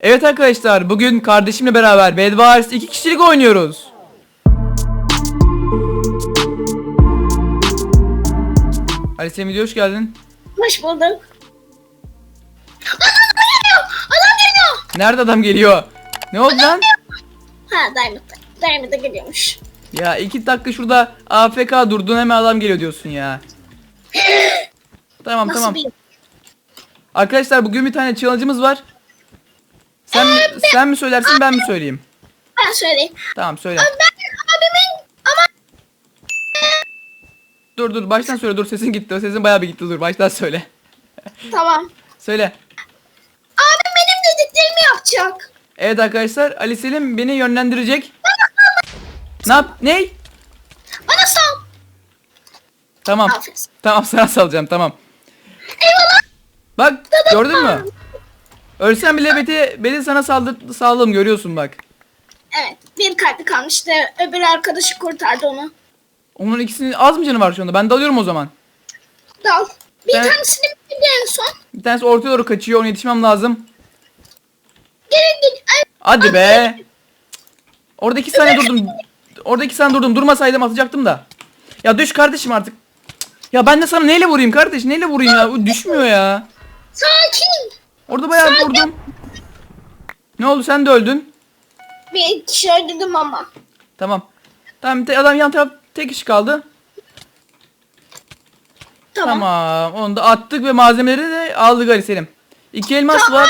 Evet arkadaşlar bugün kardeşimle beraber Bed Wars 2 kişilik oynuyoruz. Ali Semih hoş geldin. Hoş bulduk. Adam geliyor! Adam geliyor! Nerede adam geliyor? Ne oldu lan? Ha Diamond'da. Diamond'da geliyormuş. Ya iki dakika şurada AFK durdun hemen adam geliyor diyorsun ya. Tamam Nasıl tamam. bir... Arkadaşlar bugün bir tane challenge'ımız var. Sen sen mi söylersin ben mi söyleyeyim? Ben söyleyeyim. Tamam söyle. Ben abimin ama Dur dur baştan söyle dur sesin gitti. O sesin bayağı bir gitti dur baştan söyle. tamam. Söyle. Abim benim dediklerimi yapacak. Evet arkadaşlar Ali Selim beni yönlendirecek. Ne yap? Ney? Bana sal. Tamam. Aferin. Tamam sana salacağım tamam. Eyvallah. Bak gördün mü? Ölsen bile beti, beni sana saldır, sağladım görüyorsun bak. Evet. Bir kalbi kalmıştı. Öbür arkadaşı kurtardı onu. Onun ikisinin az mı canı var şu anda? Ben dalıyorum o zaman. Dal. Bir Ben- tanesini bitirdi en son. Bir tanesi ortaya doğru kaçıyor. Ona yetişmem lazım. Geri git. Ay, Hadi be. Orada iki saniye durdum. Orada iki saniye durdum. Durmasaydım atacaktım da. Ya düş kardeşim artık. Ya ben de sana neyle vurayım kardeş? Neyle vurayım ya? O düşmüyor ya. sakin. Orada bayağı vurdum. Ne oldu sen de öldün. Bir kişi öldürdüm ama. Tamam. Tamam te- adam yan taraf tek kişi kaldı. Tamam. Tamam. Onu da attık ve malzemeleri de aldık Ali Selim. İki elmas Tamam. var.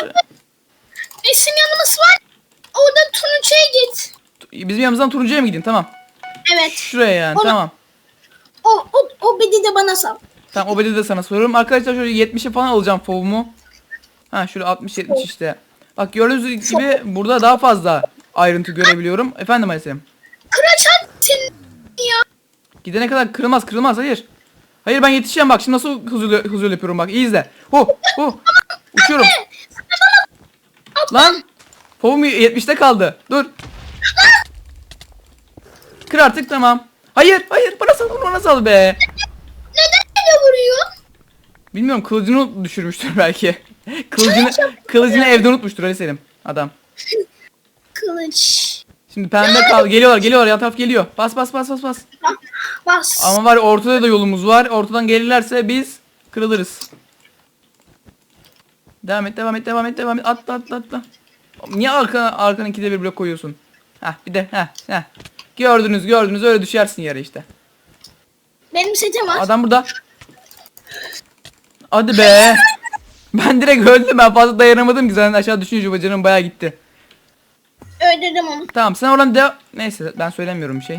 Bizim yanımız var. Orada turuncuya git. Bizim yanımızdan turuncuya mı gideyim? Tamam. Evet. Şuraya yani. Onu- Tamam. O, o, o bedi de bana sal. Tamam o bedeli de sana soruyorum. Arkadaşlar şöyle 70'e falan alacağım fovumu. Ha şöyle 60-70 işte. Bak gördüğünüz gibi burada daha fazla ayrıntı görebiliyorum. Efendim Ali Selim. Kıraçan ya. Gidene kadar kırılmaz kırılmaz hayır. Hayır ben yetişeceğim bak şimdi nasıl hızlı hızlı yapıyorum bak iyi izle. Hu hu. Uçuyorum. Lan. Povum 70'te kaldı. Dur. Kır artık tamam. Hayır hayır bana sal bana sal be. Neden öyle vuruyor? Bilmiyorum kılıcını düşürmüştür belki. kılıcını kılıcını evde unutmuştur Ali Selim adam. Kılıç. Şimdi pembe kal geliyorlar geliyorlar yan taraf geliyor. Bas bas bas bas bas. Bas. Ama var ya, ortada da yolumuz var. Ortadan gelirlerse biz kırılırız. Devam et, devam et, devam et, devam et. Atla, atla, atla. Niye arkana, arkana ikide bir blok koyuyorsun? Heh, bir de, heh, heh. Gördünüz, gördünüz. Öyle düşersin yere işte. Benim setim var. Adam burada. Hadi be. Ben direkt öldüm. Ben fazla dayanamadım ki. Zaten aşağı düşünce bacanım bayağı gitti. Öldürdüm onu. Tamam sen oradan devam... Neyse ben söylemiyorum bir şey.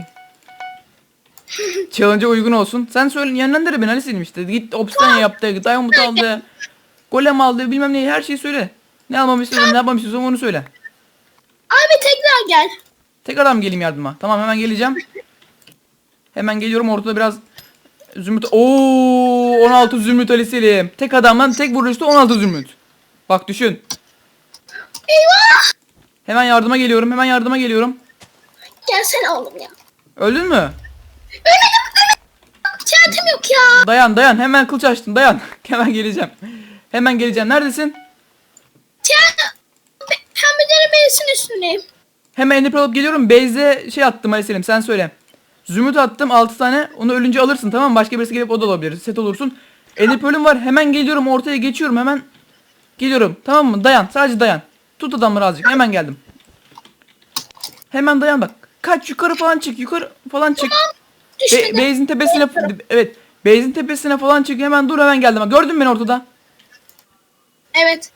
Challenge'a uygun olsun. Sen söyle yönlendir beni Ali Selim işte. Git Obsidian yaptı, Diamond aldı, Golem aldı bilmem neyi her şeyi söyle. Ne almamı istiyorsan ne yapmamı istiyorsan onu söyle. Abi tekrar gel. Tekrar mı geleyim yardıma? Tamam hemen geleceğim. Hemen geliyorum ortada biraz zümrüt. Oo 16 zümrüt Selim. Tek adamdan tek vuruşta 16 zümrüt. Bak düşün. Eyvah. Hemen yardıma geliyorum. Hemen yardıma geliyorum. Gelsene oğlum ya. Öldün mü? Ölmedim ölmedim. Tiyatim yok ya. Dayan dayan hemen kılıç açtım dayan. hemen geleceğim. Hemen geleceğim. Neredesin? Tiyatim. Pembelerin beysinin üstündeyim. Hemen ender alıp geliyorum. Beyze şey attım Ali Selim sen söyle. Zümrüt attım 6 tane. Onu ölünce alırsın tamam mı? Başka birisi gelip o da alabilir. Set olursun. Ender pearl'üm var. Hemen geliyorum ortaya geçiyorum hemen. Geliyorum tamam mı? Dayan sadece dayan. Tut adamları azıcık. Hemen geldim. Hemen dayan bak. Kaç yukarı falan çık. Yukarı falan çık. Be-. Beyzin tepesine evet. Beyzin tepesine falan çık. Hemen dur hemen geldim. Gördün mü beni ortada? evet.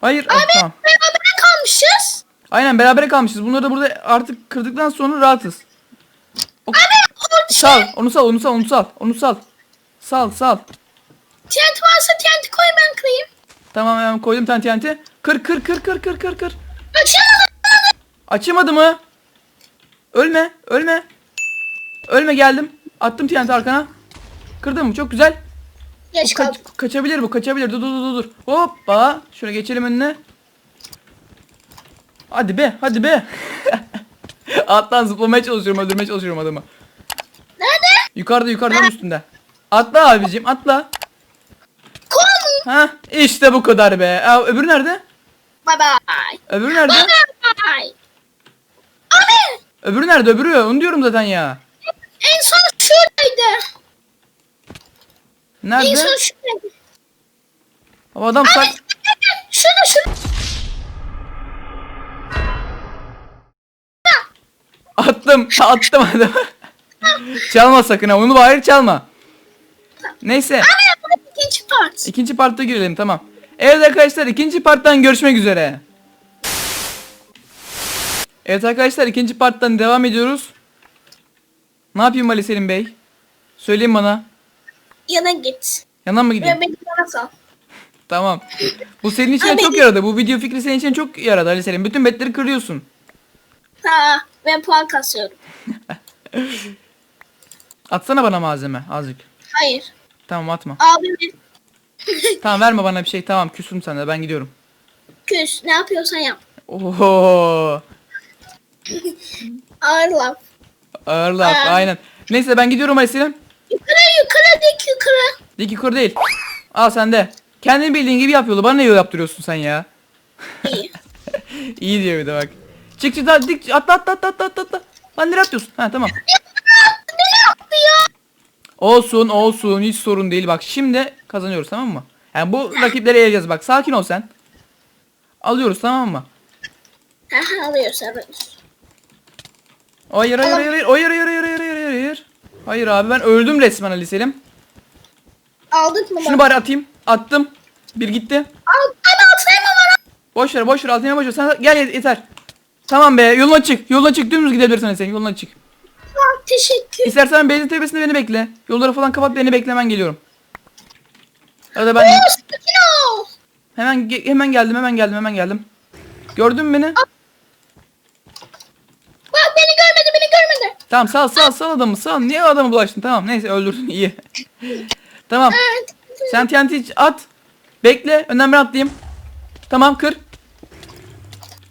Hayır. ah, tamam. Beraber kalmışız. Aynen beraber kalmışız. Bunları da burada artık kırdıktan sonra rahatız. Sal, onu sal, onu sal, onu sal, onu sal. Sal, sal. TNT varsa TNT koy ben kırayım. Tamam hemen koydum tane TNT. Kır, kır, kır, kır, kır, kır, kır. Açamadım. Açamadı mı? Ölme, ölme. Ölme geldim. Attım TNT arkana. Kırdın mı? Çok güzel. Geç Kaç- kaldım. kaçabilir bu, kaçabilir. Dur, dur, dur, dur. Hoppa. Şöyle geçelim önüne. Hadi be, hadi be. Alttan zıplamaya çalışıyorum, öldürmeye çalışıyorum adamı. Nerede? Yukarıda, yukarıdan üstünde. Atla abicim, atla. Kol? Ha, işte bu kadar be. Aa, öbürü nerede? Bye bye. Öbürü nerede? Bye bye. Abi Öbürü nerede? Öbürü. Onu diyorum zaten ya. en son şuradaydı. En Nerede? son şuradaydı. Ama adam Abi sak... şurada şurada. Attım. Attım adamı. çalma sakın ha. Onu bari çalma. Neyse. Abi ikinci part. ikinci partta girelim tamam. Evet arkadaşlar ikinci parttan görüşmek üzere. Evet arkadaşlar ikinci parttan devam ediyoruz. Ne yapayım Ali Selim Bey? Söyleyin bana. Yana git. Yandan mı gideyim? Beni bana sal. Tamam. Bu senin için çok yaradı. Bu video fikri senin için çok yaradı Ali Selim. Bütün betleri kırıyorsun. Ha, ben puan kasıyorum. Atsana bana malzeme azıcık. Hayır. Tamam atma. Abimin Tamam verme bana bir şey. Tamam küsüm sende ben gidiyorum. küs. Ne yapıyorsan yap. Oho. Ağır laf. Ağır laf Aa. aynen. Neyse ben gidiyorum Ali Selim. Yukarı yukarı dik yukarı. Dik yukarı değil. Al sen de. Kendin bildiğin gibi yap yolu. Bana ne yol yaptırıyorsun sen ya? İyi. İyi diyor bir de bak. Çık çık daha dik atla atla atla atla atla atla. Lan nereye atlıyorsun? Ha tamam. Olsun olsun hiç sorun değil bak şimdi kazanıyoruz tamam mı? Yani bu rakipleri eleyeceğiz bak sakin ol sen. Alıyoruz tamam mı? Aha alıyoruz alıyoruz. Hayır hayır hayır hayır hayır hayır hayır hayır hayır hayır. Hayır abi ben öldüm resmen Ali Selim. Aldık mı? Şunu bari atayım. Attım. Bir gitti. Al, abi atayım mı var? Boş ver boş ver altına boş ver. Sen gel yet- yeter. Tamam be yoluna çık. Yoluna çık dümdüz gidebilirsin Selim yoluna çık. Tamam teşekkür. İstersen benzin tepesinde beni bekle. Yolları falan kapat beni bekle hemen geliyorum. Arada ben Oo, sakin ol. hemen ge- hemen geldim hemen geldim hemen geldim. Gördün mü beni? Bak beni görmedi beni görmedi. Tamam sal sal sal adamı sal. Niye adamı bulaştın? Tamam neyse öldürdün iyi. tamam. Evet. Sen TNT at. Bekle. Önden ben atlayayım. Tamam kır.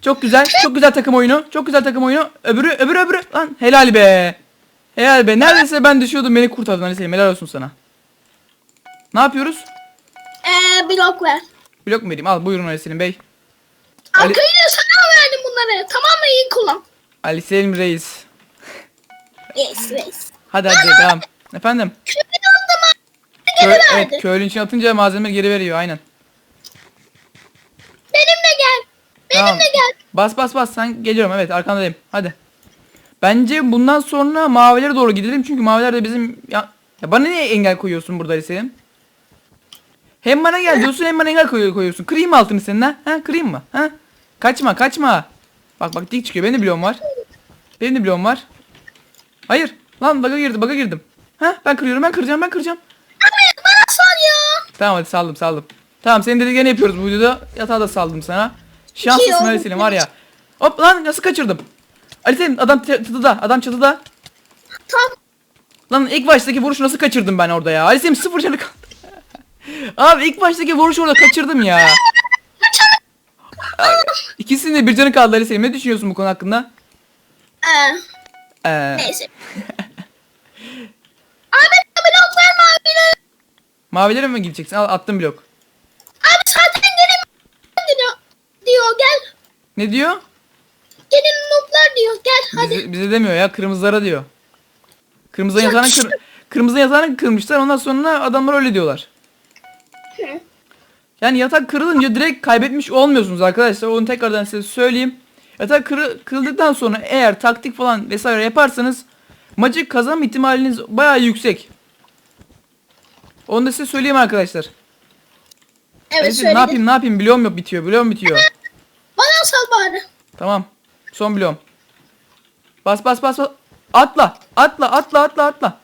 Çok güzel. Çok güzel takım oyunu. Çok güzel takım oyunu. Öbürü öbürü öbürü. Lan helal be. Helal be. Neredeyse ben düşüyordum. Beni kurtardın Ali Selim. Helal olsun sana. Ne yapıyoruz? Ee, blok ver. Blok mu vereyim? Al buyurun Ali Selim Bey. Ali- Arkayı da sana verdim bunları. Tamam mı iyi kullan. Ali Selim Reis. Yes yes. Hadi hadi devam. Efendim? Köyü aldım Geri verdi. evet köylünün içine atınca malzeme geri veriyor aynen. Benimle gel. Benimle gel. Bas bas bas sen geliyorum evet arkandayım hadi. Bence bundan sonra mavilere doğru gidelim çünkü maviler de bizim ya, ya bana niye engel koyuyorsun burada Selim? Hem bana gel diyorsun hem bana engel koy- koyuyorsun. Kırayım mı altını senin ha? Ha kırayım mı? Ha? Kaçma kaçma. Bak bak dik çıkıyor. Benim de bloğum var. Benim de bloğum var. Hayır. Lan baga girdi baga girdim. Ha ben kırıyorum ben kıracağım ben kıracağım. Abi bana sal ya. Tamam hadi saldım saldım. Tamam senin dediklerini yapıyoruz bu videoda. Yatağı da saldım sana. Şanslısın oldu. Ali Selim var ya. Hop lan nasıl kaçırdım? Ali Selim adam çatıda adam çatıda. Tamam. Lan ilk baştaki vuruşu nasıl kaçırdım ben orada ya? Ali Selim sıfır canı kaldı. Abi ilk baştaki vuruşu orada kaçırdım ya. İkisinin de bir canı kaldı Ali Selim. Ne düşünüyorsun bu konu hakkında? Ee, Ee, neyse. Abi blok abi. mavilere mi gideceksin? Al attım blok. Abi zaten gelin diyor. Diyor gel. Ne diyor? Gelin notlar diyor gel hadi. Bize, bize demiyor ya kırmızılara diyor. Kırmızı yatağını kır, kırmızı yatağını kırmışlar ondan sonra adamlar öyle diyorlar. Hı. Yani yatak kırılınca direkt kaybetmiş olmuyorsunuz arkadaşlar. Onu tekrardan size söyleyeyim. Yatak kırı, kırıldıktan sonra eğer taktik falan vesaire yaparsanız maçı kazanma ihtimaliniz bayağı yüksek. Onu da size söyleyeyim arkadaşlar. Evet Neyse, söyledim. ne yapayım ne yapayım biliyorum yok bitiyor biliyorum bitiyor. Bari. Tamam. Son biliyorum. Bas bas bas bas. Atla atla atla atla atla.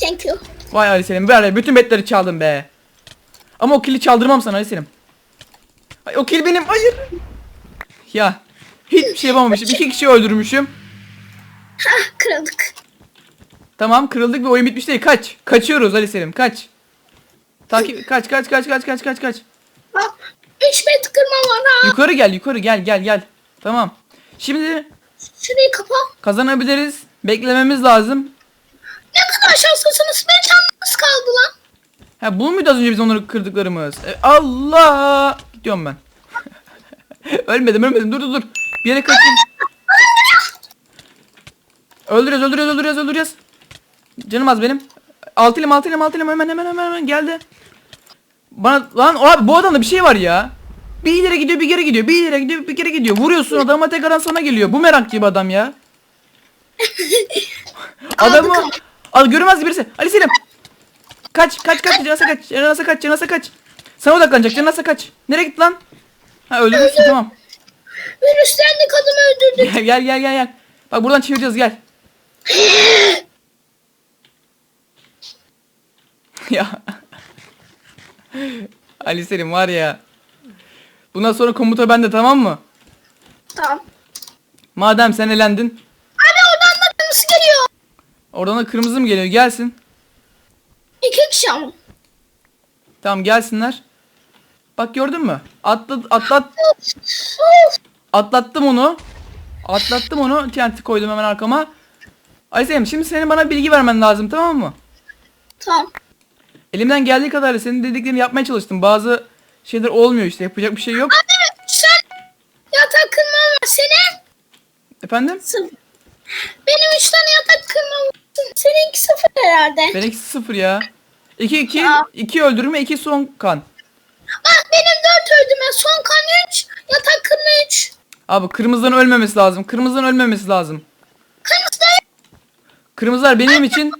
Thank you. Vay Ali Selim. Böyle bütün betleri çaldım be. Ama o kili çaldırmam sana Ali Selim. Ay, o kil benim. Hayır. Ya. Hiçbir şey yapamamışım. İki kişi öldürmüşüm. Hah kırıldık. Tamam kırıldık ve oyun bitmiş değil. Kaç. Kaçıyoruz Ali Selim. Kaç. Takip kaç kaç kaç kaç kaç kaç kaç. Bak 3 bet kırma var ha. Yukarı gel yukarı gel gel gel. Tamam. Şimdi Şurayı kapa. kazanabiliriz. Beklememiz lazım. Ne kadar şanslısınız. Ben canınız kaldı lan. Ha bu muydu az önce biz onları kırdıklarımız? E, Allah! Gidiyorum ben. ölmedim ölmedim dur dur dur. Bir yere kaçayım. Öldürüyoruz öldürüyoruz öldürüyoruz öldürüyoruz. Canım az benim. Altı ilim altı ilim altı ilim hemen hemen hemen hemen geldi. Bana lan abi bu adamda bir şey var ya. Bir ileri gidiyor bir geri gidiyor. Bir ileri gidiyor bir geri gidiyor. Vuruyorsun adama tekrardan sana geliyor. Bu merak gibi adam ya. Adamı. Al görmez birisi. Ali Selim. Kaç kaç kaç canasa kaç. Canasa kaç canasa kaç. Sana odaklanacak canasa kaç. Nereye gitti lan? Ha öldürmüşsün tamam. Virüslendik adamı öldürdük. Gel gel gel gel gel. Bak buradan çevireceğiz gel. ya. Ali Selim var ya. Bundan sonra komuta bende tamam mı? Tamam. Madem sen elendin. Abi oradan da kırmızı geliyor. Oradan da kırmızı mı geliyor? Gelsin. İki kişi ama. Tamam gelsinler. Bak gördün mü? Atlat atlat atlattım onu. Atlattım onu. TNT koydum hemen arkama. Ali Selim şimdi senin bana bilgi vermen lazım tamam mı? Tamam. Elimden geldiği kadarıyla senin dediklerini yapmaya çalıştım. Bazı şeyler olmuyor işte. Yapacak bir şey yok. Abi sen yatak kırmam var. Senin Efendim? sıfır. Benim üç tane yatak kırmam var. Seninki sıfır herhalde. Benimki sıfır ya. 2 2 Ya. 2 öldürme 2 son kan. Bak benim dört öldüme. Son kan üç. Yatak kırma üç. Abi kırmızıdan ölmemesi lazım. Kırmızıdan ölmemesi lazım. Kırmızı da Kırmızılar benim için.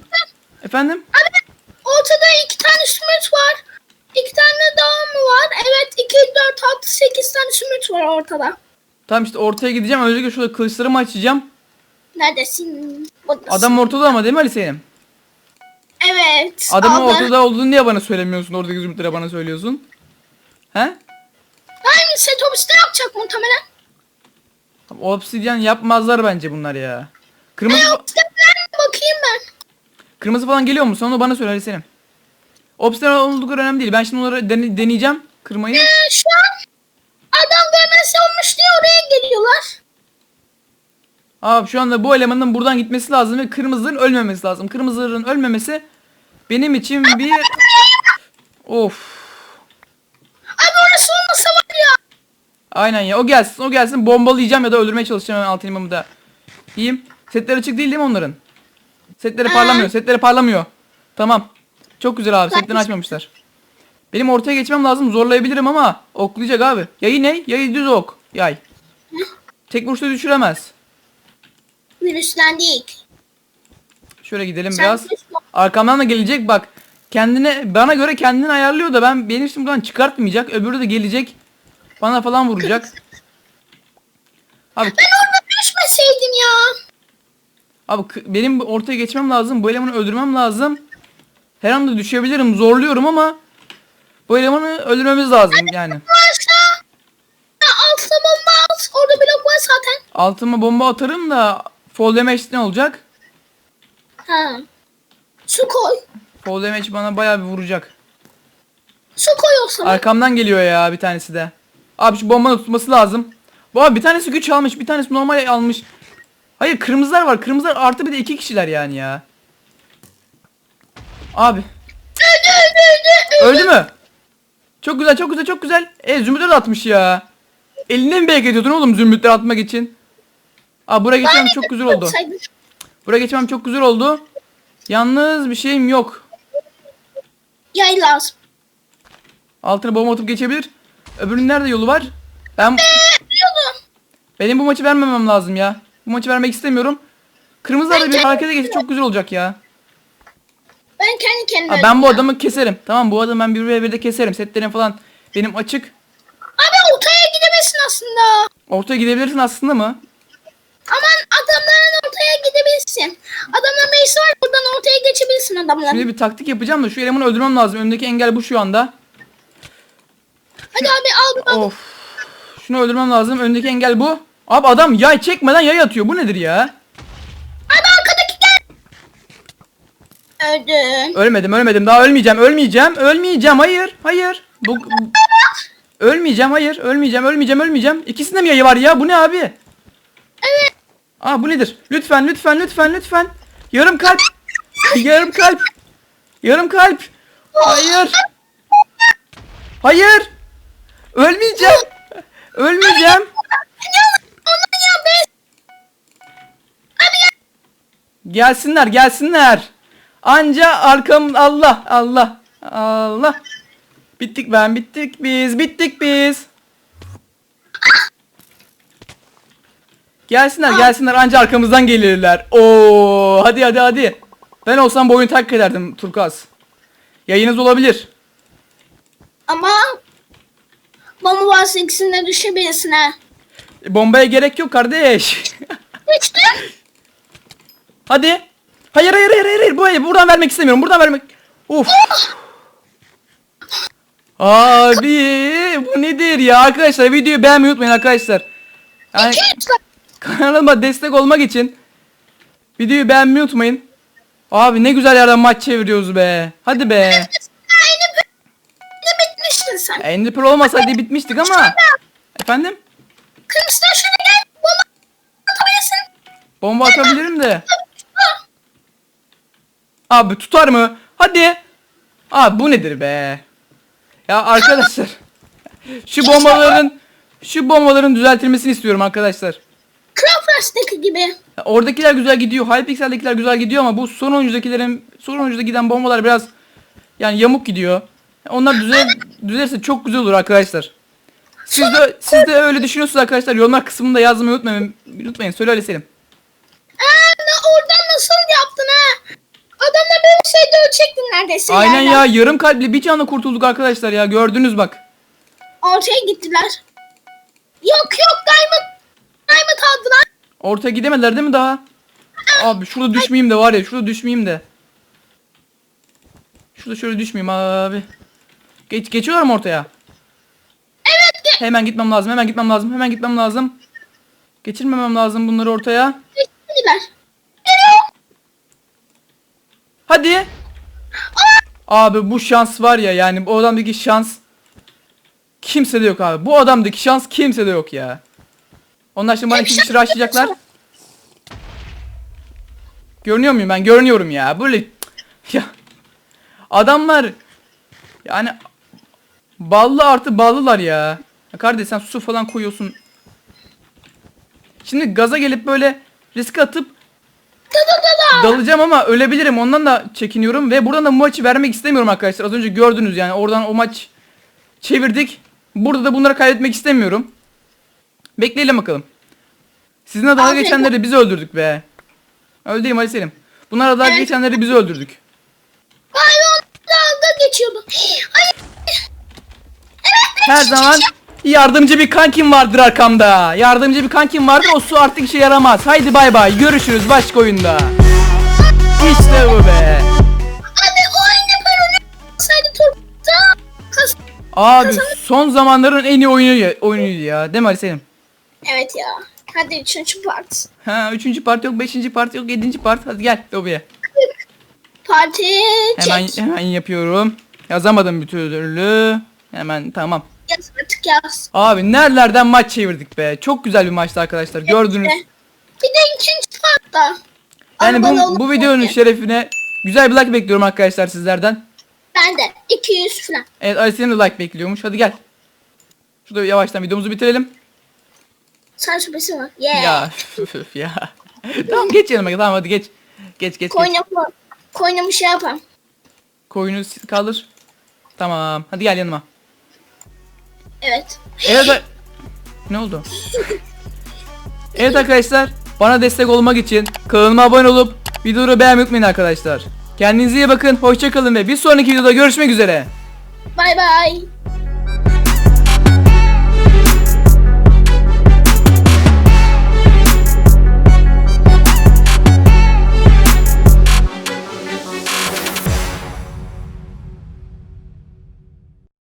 Efendim? Abi ortada iki tane sümüt var. İki tane daha mı var? Evet iki, dört, altı, sekiz tane sümüt var ortada. Tamam işte ortaya gideceğim. Öncelikle şurada kılıçlarımı açacağım. Neredesin? Buradasın. Adam ortada ama değil mi Ali Selim? Evet. Adamın aldı. ortada olduğunu niye bana söylemiyorsun? Oradaki zümrütlere bana söylüyorsun. He? Aynı set ofiste yapacak muhtemelen. Obsidyen yapmazlar bence bunlar ya. Kırmızı yapacaklar mı bakayım ben. kırmızı falan geliyor mu? Onu bana söyle Ali Selim. Obsidyen oldukları önemli değil. Ben şimdi onları dene- deneyeceğim. Kırmayı. Ee, şu an adam görmezse olmuş diye oraya geliyorlar. Abi şu anda bu elemanın buradan gitmesi lazım ve kırmızıların ölmemesi lazım. Kırmızıların ölmemesi benim için bir... Of. Abi orası olmasa var ya. Aynen ya. O gelsin. O gelsin. Bombalayacağım ya da öldürmeye çalışacağım hemen altın imamı da. İyiyim. Setler açık değil değil mi onların? Setleri parlamıyor. Setleri parlamıyor. Tamam. Çok güzel abi. Setlerini açmamışlar. Benim ortaya geçmem lazım. Zorlayabilirim ama oklayacak abi. Yayı ne? Yayı düz ok. Yay. Tek vuruşta düşüremez. Virüslendik. Şöyle gidelim Sen biraz. Arkamdan da gelecek bak. Kendine bana göre kendini ayarlıyor da ben benim için buradan çıkartmayacak. Öbürü de gelecek. Bana falan vuracak. Abi Ben orada düşmeseydim ya. Abi benim ortaya geçmem lazım. Bu elemanı öldürmem lazım. Her anda düşebilirim. Zorluyorum ama bu elemanı öldürmemiz lazım yani. Varsa ya, altına bomba at. Orada blok var zaten. Altıma bomba atarım da fall damage ne olacak? Ha. Su koy. Fall damage bana bayağı bir vuracak. Su koy o zaman. Arkamdan geliyor ya bir tanesi de. Abi şu bombanın tutması lazım. Bu abi bir tanesi güç almış, bir tanesi normal almış. Hayır kırmızılar var. Kırmızılar artı bir de iki kişiler yani ya. Abi Öldü mü? Çok güzel, çok güzel, çok güzel. E zümrütler de atmış ya. Eline mi bekliyordun oğlum zümrütler atmak için? Aa buraya geçmem çok güzel oldu. Buraya geçmem çok güzel oldu. Yalnız bir şeyim yok. Yay lazım. Altına bomba atıp geçebilir. Öbürünün nerede yolu var? Ben benim bu maçı vermemem lazım ya. Bu maçı vermek istemiyorum. Kırmızılar da bir harekete geçti çok güzel olacak ya. Ben kendi kendime Ha, ben bu adamı keserim. Tamam bu adamı ben bir ve birde keserim. Setlerim falan benim açık. Abi ortaya gidemezsin aslında. Ortaya gidebilirsin aslında mı? Aman adamların ortaya gidebilirsin. Adamların meclisi var buradan ortaya geçebilirsin adamların. Şimdi bir taktik yapacağım da şu elemanı öldürmem lazım. Önündeki engel bu şu anda. Hadi abi al bunu. Of. Şunu öldürmem lazım. Önündeki engel bu. Abi adam yay çekmeden yay atıyor. Bu nedir ya? Abi arkadaki gel. Öldüm. Ölmedim ölmedim. Daha ölmeyeceğim. Ölmeyeceğim. Ölmeyeceğim. Hayır. Hayır. Bu... Ölmeyeceğim. Hayır. Ölmeyeceğim. Ölmeyeceğim. Ölmeyeceğim. İkisinde mi yayı var ya? Bu ne abi? Aa bu nedir? Lütfen lütfen lütfen lütfen. Yarım kalp. Yarım kalp. Yarım kalp. Hayır. Hayır. Ölmeyeceğim. Ölmeyeceğim. Gelsinler gelsinler. Anca arkam Allah Allah Allah. Bittik ben bittik biz bittik biz. Gelsinler gelsinler anca arkamızdan gelirler. Oo hadi hadi hadi. Ben olsam bu oyunu takip ederdim Turkuaz. Yayınız olabilir. Ama bomba varsa ikisine düşebilirsin ha. E, Bombaya gerek yok kardeş. İşte. hadi. Hayır hayır hayır hayır. hayır. Bu buradan vermek istemiyorum. Buradan vermek. Uf. Abi bu nedir ya arkadaşlar videoyu beğenmeyi unutmayın arkadaşlar. Yani kanalıma destek olmak için videoyu beğenmeyi unutmayın. Abi ne güzel yerden maç çeviriyoruz be. Hadi be. Bitmiştin sen. Ender Pearl olmasaydı bitmiştik ama. Efendim? Kılıçtan şöyle gel. Bomba atabilirsin. Bomba atabilirim de. Abi tutar mı? Hadi. Abi bu nedir be? Ya arkadaşlar. Şu bombaların şu bombaların düzeltilmesini istiyorum arkadaşlar. Craft Rush'taki gibi. Oradakiler güzel gidiyor. Hypixel'dekiler güzel gidiyor ama bu son oyuncudakilerin son oyuncuda giden bombalar biraz yani yamuk gidiyor. Onlar düzel düzelirse çok güzel olur arkadaşlar. Siz de siz de öyle düşünüyorsunuz arkadaşlar. Yorumlar kısmında yazmayı unutmayın. Unutmayın. Söyle öyle Selim. Ne- oradan nasıl yaptın ha? Adamla böyle şey dövecektin neredeyse. Aynen yerden. ya yarım kalple bir canla kurtulduk arkadaşlar ya gördünüz bak. Ortaya gittiler. Yok yok Diamond. Diamond aldılar. Ortaya gidemediler değil mi daha? Abi şurada düşmeyeyim de var ya şurada düşmeyeyim de. Şurada şöyle düşmeyeyim abi. Geç geçiyorlar mı ortaya? Evet ge- Hemen gitmem lazım hemen gitmem lazım hemen gitmem lazım. Geçirmemem lazım bunları ortaya. geçtiler. Hadi. Abi bu şans var ya yani bu adamdaki şans kimsede yok abi. Bu adamdaki şans kimsede yok ya. Onlar şimdi bana iki kişi rushlayacaklar. Görünüyor muyum ben? Görünüyorum ya. Böyle ya adamlar yani ballı artı ballılar ya. ya kardeş sen su falan koyuyorsun. Şimdi gaza gelip böyle risk atıp. Dalacağım ama ölebilirim. Ondan da çekiniyorum ve buradan da bu maçı vermek istemiyorum arkadaşlar. Az önce gördünüz yani oradan o maç çevirdik. Burada da bunları kaybetmek istemiyorum. Bekleyelim bakalım. Sizinle dalga geçenleri biz öldürdük be. Mi Ali Selim? Bunlara dalga Evet. geçenleri biz öldürdük. Ay on dalga geçiyordu. Ay Her zaman yardımcı bir kankim vardır arkamda. Yardımcı bir kankim vardır o su artık işe yaramaz. Haydi bay bay görüşürüz başka oyunda. İşte bu be. abi o son zamanların en iyi oyunu oyunuydu ya. Değil mi Ali Selim? Evet ya. Hadi üçüncü part. Ha üçüncü part yok, beşinci part yok, yedinci part. Hadi gel lobiye. Parti Hemen çek. hemen yapıyorum. Yazamadım bir türlü. Hemen tamam. Artık yaz. Abi nerelerden maç çevirdik be. Çok güzel bir maçtı arkadaşlar. Gördünüz. Bir de ikinci partta. Yani bu, bu videonun olmuyor. şerefine güzel bir like bekliyorum arkadaşlar sizlerden. Ben de 200 falan. Evet Ali senin de like bekliyormuş. Hadi gel. Şurada yavaştan videomuzu bitirelim. Sen şüphesi var. Yeah. Ya üf, üf, ya. tamam geç yanıma tamam hadi geç. Geç geç geç. Koynamı, koynamı şey yapalım. Koyunu kaldır. Tamam hadi gel yanıma. Evet. Evet. Ne oldu? Evet arkadaşlar. Bana destek olmak için kanalıma abone olup videoyu beğenmeyi unutmayın arkadaşlar. Kendinize iyi bakın. Hoşçakalın ve bir sonraki videoda görüşmek üzere. Bay bay.